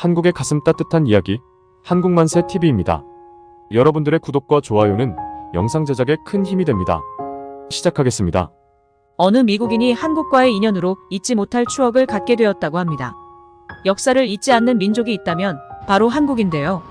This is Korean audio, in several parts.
한국의 가슴 따뜻한 이야기 한국만세 TV입니다. 여러분들의 구독과 좋아요는 영상 제작에 큰 힘이 됩니다. 시작하겠습니다. 어느 미국인이 한국과의 인연으로 잊지 못할 추억을 갖게 되었다고 합니다. 역사를 잊지 않는 민족이 있다면 바로 한국인데요.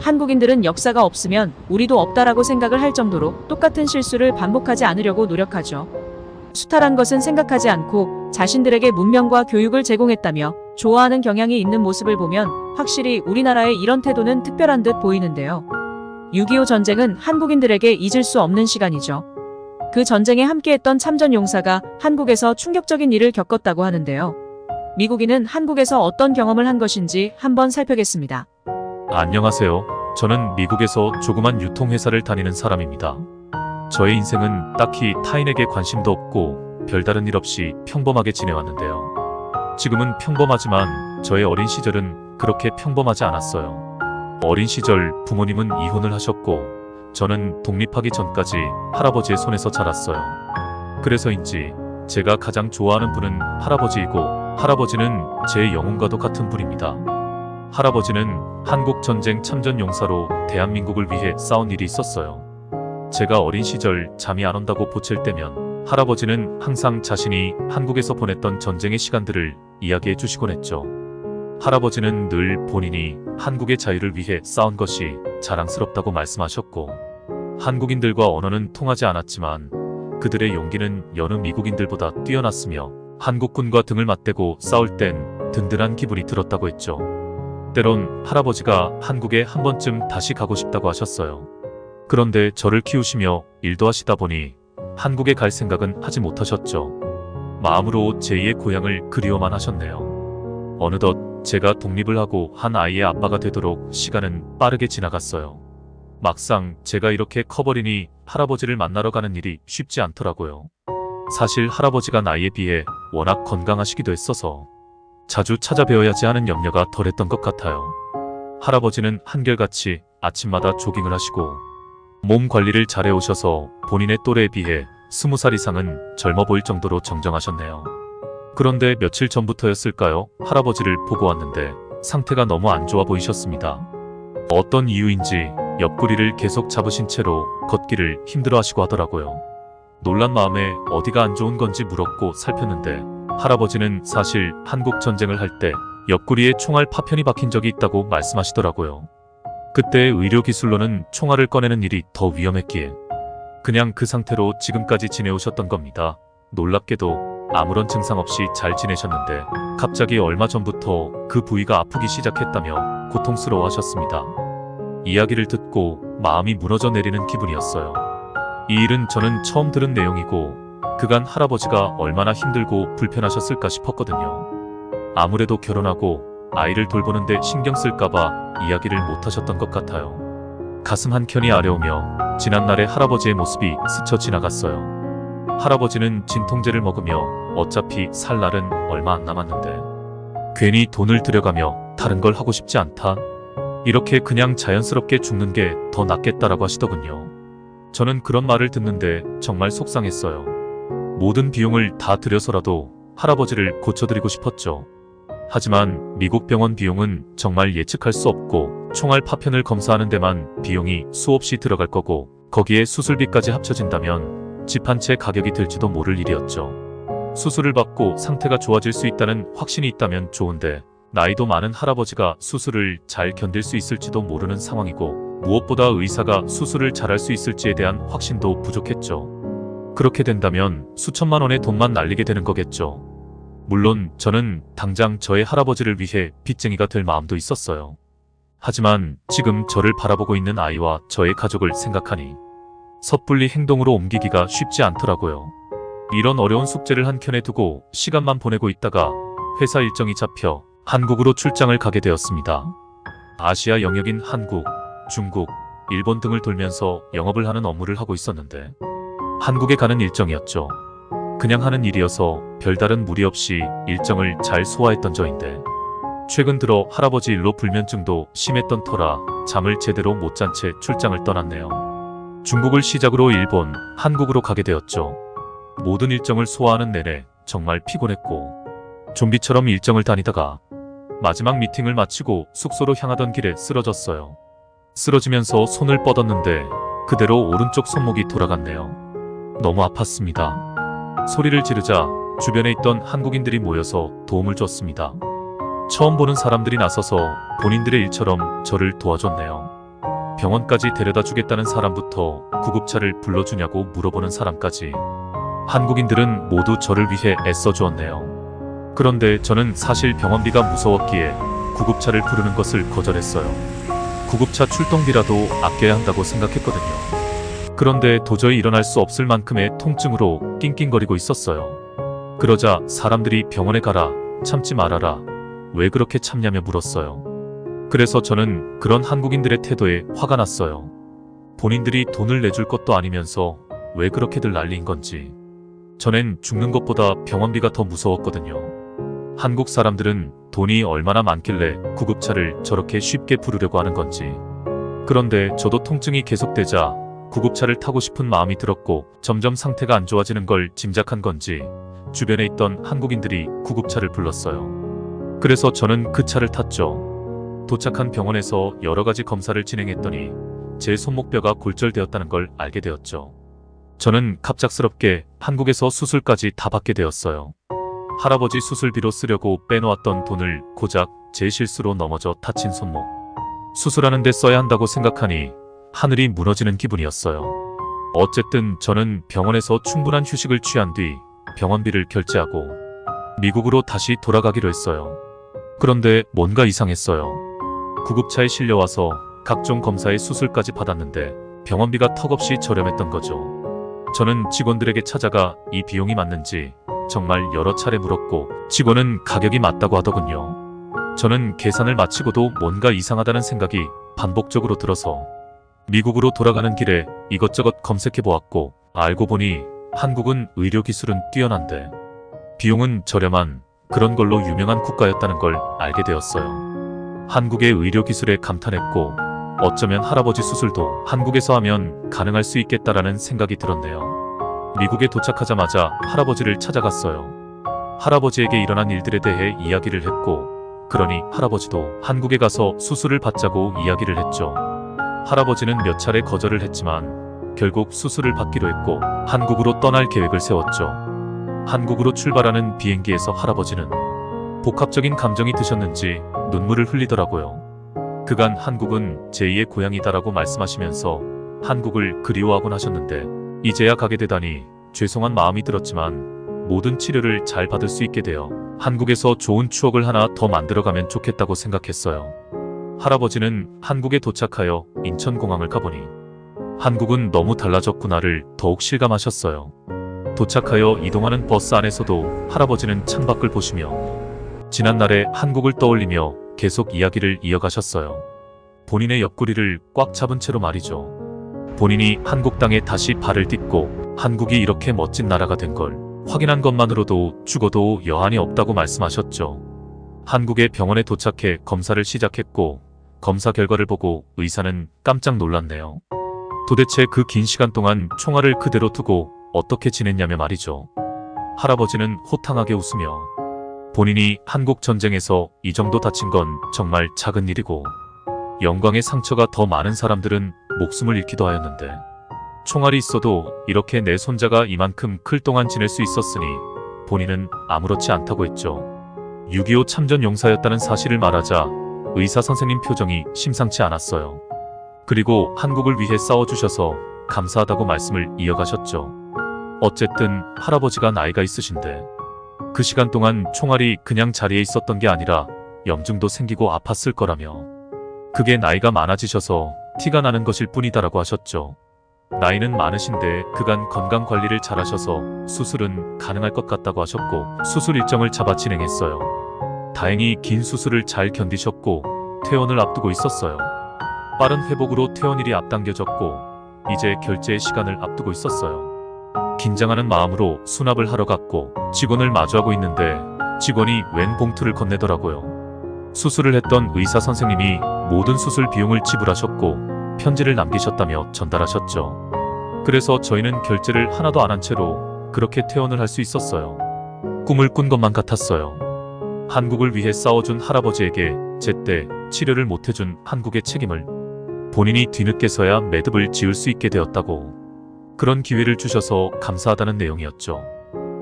한국인들은 역사가 없으면 우리도 없다라고 생각을 할 정도로 똑같은 실수를 반복하지 않으려고 노력하죠. 수탈한 것은 생각하지 않고 자신들에게 문명과 교육을 제공했다며 좋아하는 경향이 있는 모습을 보면 확실히 우리나라의 이런 태도는 특별한 듯 보이는데요. 6.25 전쟁은 한국인들에게 잊을 수 없는 시간이죠. 그 전쟁에 함께했던 참전 용사가 한국에서 충격적인 일을 겪었다고 하는데요. 미국인은 한국에서 어떤 경험을 한 것인지 한번 살펴보겠습니다. 안녕하세요. 저는 미국에서 조그만 유통회사를 다니는 사람입니다. 저의 인생은 딱히 타인에게 관심도 없고 별다른 일 없이 평범하게 지내왔는데요. 지금은 평범하지만 저의 어린 시절은 그렇게 평범하지 않았어요. 어린 시절 부모님은 이혼을 하셨고 저는 독립하기 전까지 할아버지의 손에서 자랐어요. 그래서인지 제가 가장 좋아하는 분은 할아버지이고 할아버지는 제 영혼과도 같은 분입니다. 할아버지는 한국 전쟁 참전 용사로 대한민국을 위해 싸운 일이 있었어요. 제가 어린 시절 잠이 안 온다고 보챌 때면 할아버지는 항상 자신이 한국에서 보냈던 전쟁의 시간들을 이야기해 주시곤 했죠. 할아버지는 늘 본인이 한국의 자유를 위해 싸운 것이 자랑스럽다고 말씀하셨고, 한국인들과 언어는 통하지 않았지만 그들의 용기는 여느 미국인들보다 뛰어났으며 한국군과 등을 맞대고 싸울 땐 든든한 기분이 들었다고 했죠. 때론 할아버지가 한국에 한 번쯤 다시 가고 싶다고 하셨어요. 그런데 저를 키우시며 일도 하시다 보니 한국에 갈 생각은 하지 못하셨죠. 마음으로 제2의 고향을 그리워만 하셨네요. 어느덧 제가 독립을 하고 한 아이의 아빠가 되도록 시간은 빠르게 지나갔어요. 막상 제가 이렇게 커버리니 할아버지를 만나러 가는 일이 쉽지 않더라고요. 사실 할아버지가 나이에 비해 워낙 건강하시기도 했어서 자주 찾아뵈어야지 하는 염려가 덜했던 것 같아요. 할아버지는 한결같이 아침마다 조깅을 하시고 몸 관리를 잘해 오셔서 본인의 또래에 비해 스무 살 이상은 젊어 보일 정도로 정정하셨네요. 그런데 며칠 전부터였을까요? 할아버지를 보고 왔는데 상태가 너무 안 좋아 보이셨습니다. 어떤 이유인지 옆구리를 계속 잡으신 채로 걷기를 힘들어 하시고 하더라고요. 놀란 마음에 어디가 안 좋은 건지 물었고 살폈는데 할아버지는 사실 한국 전쟁을 할 때 옆구리에 총알 파편이 박힌 적이 있다고 말씀하시더라고요. 그때 의료기술로는 총알을 꺼내는 일이 더 위험했기에 그냥 그 상태로 지금까지 지내오셨던 겁니다. 놀랍게도 아무런 증상 없이 잘 지내셨는데 갑자기 얼마 전부터 그 부위가 아프기 시작했다며 고통스러워 하셨습니다. 이야기를 듣고 마음이 무너져 내리는 기분이었어요. 이 일은 저는 처음 들은 내용이고 그간 할아버지가 얼마나 힘들고 불편하셨을까 싶었거든요. 아무래도 결혼하고 아이를 돌보는데 신경 쓸까봐 이야기를 못 하셨던 것 같아요. 가슴 한켠이 아려오며 지난날의 할아버지의 모습이 스쳐 지나갔어요. 할아버지는 진통제를 먹으며 어차피 살 날은 얼마 안 남았는데 괜히 돈을 들여가며 다른 걸 하고 싶지 않다. 이렇게 그냥 자연스럽게 죽는 게 더 낫겠다라고 하시더군요. 저는 그런 말을 듣는데 정말 속상했어요. 모든 비용을 다 들여서라도 할아버지를 고쳐드리고 싶었죠. 하지만 미국 병원 비용은 정말 예측할 수 없고 총알 파편을 검사하는 데만 비용이 수없이 들어갈 거고 거기에 수술비까지 합쳐진다면 집 한 채 가격이 들지도 모를 일이었죠. 수술을 받고 상태가 좋아질 수 있다는 확신이 있다면 좋은데 나이도 많은 할아버지가 수술을 잘 견딜 수 있을지도 모르는 상황이고 무엇보다 의사가 수술을 잘할 수 있을지에 대한 확신도 부족했죠. 그렇게 된다면 수천만 원의 돈만 날리게 되는 거겠죠. 물론 저는 당장 저의 할아버지를 위해 빚쟁이가 될 마음도 있었어요. 하지만 지금 저를 바라보고 있는 아이와 저의 가족을 생각하니 섣불리 행동으로 옮기기가 쉽지 않더라고요. 이런 어려운 숙제를 한켠에 두고 시간만 보내고 있다가 회사 일정이 잡혀 한국으로 출장을 가게 되었습니다. 아시아 영역인 한국, 중국, 일본 등을 돌면서 영업을 하는 업무를 하고 있었는데 한국에 가는 일정이었죠. 그냥 하는 일이어서 별다른 무리 없이 일정을 잘 소화했던 저인데 최근 들어 할아버지 일로 불면증도 심했던 터라 잠을 제대로 못 잔 채 출장을 떠났네요. 중국을 시작으로 일본, 한국으로 가게 되었죠. 모든 일정을 소화하는 내내 정말 피곤했고 좀비처럼 일정을 다니다가 마지막 미팅을 마치고 숙소로 향하던 길에 쓰러졌어요. 쓰러지면서 손을 뻗었는데 그대로 오른쪽 손목이 돌아갔네요. 너무 아팠습니다. 소리를 지르자 주변에 있던 한국인들이 모여서 도움을 줬습니다. 처음 보는 사람들이 나서서 본인들의 일처럼 저를 도와줬네요. 병원까지 데려다 주겠다는 사람부터 구급차를 불러주냐고 물어보는 사람까지 한국인들은 모두 저를 위해 애써 주었네요. 그런데 저는 사실 병원비가 무서웠기에 구급차를 부르는 것을 거절했어요. 구급차 출동비라도 아껴야 한다고 생각했거든요. 그런데 도저히 일어날 수 없을 만큼의 통증으로 낑낑거리고 있었어요. 그러자 사람들이 병원에 가라, 참지 말아라, 왜 그렇게 참냐며 물었어요. 그래서 저는 그런 한국인들의 태도에 화가 났어요. 본인들이 돈을 내줄 것도 아니면서 왜 그렇게들 난리인 건지. 전엔 죽는 것보다 병원비가 더 무서웠거든요. 한국 사람들은 돈이 얼마나 많길래 구급차를 저렇게 쉽게 부르려고 하는 건지. 그런데 저도 통증이 계속되자 구급차를 타고 싶은 마음이 들었고 점점 상태가 안 좋아지는 걸 짐작한 건지 주변에 있던 한국인들이 구급차를 불렀어요. 그래서 저는 그 차를 탔죠. 도착한 병원에서 여러 가지 검사를 진행했더니 제 손목뼈가 골절되었다는 걸 알게 되었죠. 저는 갑작스럽게 한국에서 수술까지 다 받게 되었어요. 할아버지 수술비로 쓰려고 빼놓았던 돈을 고작 제 실수로 넘어져 다친 손목. 수술하는 데 써야 한다고 생각하니 하늘이 무너지는 기분이었어요. 어쨌든 저는 병원에서 충분한 휴식을 취한 뒤 병원비를 결제하고 미국으로 다시 돌아가기로 했어요. 그런데 뭔가 이상했어요. 구급차에 실려와서 각종 검사에 수술까지 받았는데 병원비가 턱없이 저렴했던 거죠. 저는 직원들에게 찾아가 이 비용이 맞는지 정말 여러 차례 물었고 직원은 가격이 맞다고 하더군요. 저는 계산을 마치고도 뭔가 이상하다는 생각이 반복적으로 들어서 미국으로 돌아가는 길에 이것저것 검색해 보았고 알고 보니 한국은 의료 기술은 뛰어난데 비용은 저렴한 그런 걸로 유명한 국가였다는 걸 알게 되었어요. 한국의 의료 기술에 감탄했고 어쩌면 할아버지 수술도 한국에서 하면 가능할 수 있겠다라는 생각이 들었네요. 미국에 도착하자마자 할아버지를 찾아갔어요. 할아버지에게 일어난 일들에 대해 이야기를 했고, 그러니 할아버지도 한국에 가서 수술을 받자고 이야기를 했죠. 할아버지는 몇 차례 거절을 했지만 결국 수술을 받기로 했고 한국으로 떠날 계획을 세웠죠. 한국으로 출발하는 비행기에서 할아버지는 복합적인 감정이 드셨는지 눈물을 흘리더라고요. 그간 한국은 제2의 고향이다라고 말씀하시면서 한국을 그리워하곤 하셨는데 이제야 가게 되다니 죄송한 마음이 들었지만 모든 치료를 잘 받을 수 있게 되어 한국에서 좋은 추억을 하나 더 만들어가면 좋겠다고 생각했어요. 할아버지는 한국에 도착하여 인천공항을 가보니 한국은 너무 달라졌구나를 더욱 실감하셨어요. 도착하여 이동하는 버스 안에서도 할아버지는 창밖을 보시며 지난날의 한국을 떠올리며 계속 이야기를 이어가셨어요. 본인의 옆구리를 꽉 잡은 채로 말이죠. 본인이 한국 땅에 다시 발을 딛고 한국이 이렇게 멋진 나라가 된 걸 확인한 것만으로도 죽어도 여한이 없다고 말씀하셨죠. 한국의 병원에 도착해 검사를 시작했고 검사 결과를 보고 의사는 깜짝 놀랐네요. 도대체 그 긴 시간 동안 총알을 그대로 두고 어떻게 지냈냐며 말이죠. 할아버지는 호탕하게 웃으며 본인이 한국 전쟁에서 이 정도 다친 건 정말 작은 일이고 영광의 상처가 더 많은 사람들은 목숨을 잃기도 하였는데 총알이 있어도 이렇게 내 손자가 이만큼 클 동안 지낼 수 있었으니 본인은 아무렇지 않다고 했죠. 6.25 참전 용사였다는 사실을 말하자 의사 선생님 표정이 심상치 않았어요. 그리고 한국을 위해 싸워주셔서 감사하다고 말씀을 이어가셨죠. 어쨌든 할아버지가 나이가 있으신데 그 시간 동안 총알이 그냥 자리에 있었던 게 아니라 염증도 생기고 아팠을 거라며 그게 나이가 많아지셔서 티가 나는 것일 뿐이다라고 하셨죠. 나이는 많으신데 그간 건강 관리를 잘하셔서 수술은 가능할 것 같다고 하셨고 수술 일정을 잡아 진행했어요. 다행히 긴 수술을 잘 견디셨고 퇴원을 앞두고 있었어요. 빠른 회복으로 퇴원일이 앞당겨졌고 이제 결제의 시간을 앞두고 있었어요. 긴장하는 마음으로 수납을 하러 갔고 직원을 마주하고 있는데 직원이 웬 봉투를 건네더라고요. 수술을 했던 의사 선생님이 모든 수술 비용을 지불하셨고 편지를 남기셨다며 전달하셨죠. 그래서 저희는 결제를 하나도 안 한 채로 그렇게 퇴원을 할 수 있었어요. 꿈을 꾼 것만 같았어요. 한국을 위해 싸워준 할아버지에게 제때 치료를 못해준 한국의 책임을 본인이 뒤늦게서야 매듭을 지을 수 있게 되었다고 그런 기회를 주셔서 감사하다는 내용이었죠.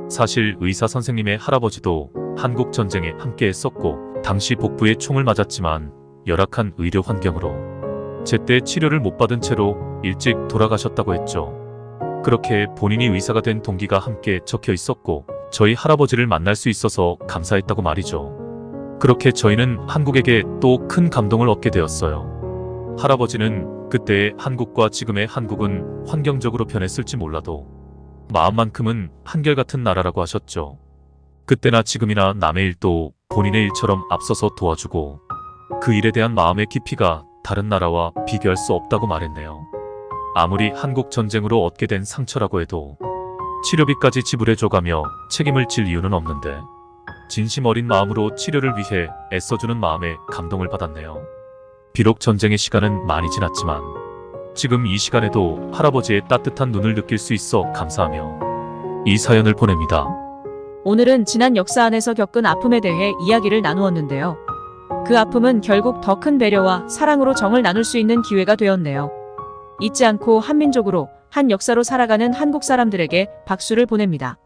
사실 의사 선생님의 할아버지도 한국 전쟁에 함께 했었고 당시 복부에 총을 맞았지만 열악한 의료 환경으로 제때 치료를 못 받은 채로 일찍 돌아가셨다고 했죠. 그렇게 본인이 의사가 된 동기가 함께 적혀 있었고 저희 할아버지를 만날 수 있어서 감사했다고 말이죠. 그렇게 저희는 한국에게 또 큰 감동을 얻게 되었어요. 할아버지는 그때의 한국과 지금의 한국은 환경적으로 변했을지 몰라도 마음만큼은 한결같은 나라라고 하셨죠. 그때나 지금이나 남의 일도 본인의 일처럼 앞서서 도와주고 그 일에 대한 마음의 깊이가 다른 나라와 비교할 수 없다고 말했네요. 아무리 한국 전쟁으로 얻게 된 상처라고 해도 치료비까지 지불해줘가며 책임을 질 이유는 없는데 진심 어린 마음으로 치료를 위해 애써주는 마음에 감동을 받았네요. 비록 전쟁의 시간은 많이 지났지만 지금 이 시간에도 할아버지의 따뜻한 눈을 느낄 수 있어 감사하며 이 사연을 보냅니다. 오늘은 지난 역사 안에서 겪은 아픔에 대해 이야기를 나누었는데요. 그 아픔은 결국 더 큰 배려와 사랑으로 정을 나눌 수 있는 기회가 되었네요. 잊지 않고 한민족으로 한 역사로 살아가는 한국 사람들에게 박수를 보냅니다.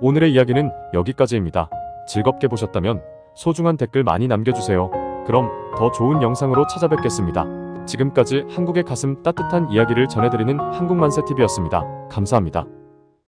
오늘의 이야기는 여기까지입니다. 즐겁게 보셨다면 소중한 댓글 많이 남겨주세요. 그럼 더 좋은 영상으로 찾아뵙겠습니다. 지금까지 한국의 가슴 따뜻한 이야기를 전해드리는 한국만세TV였습니다. 감사합니다.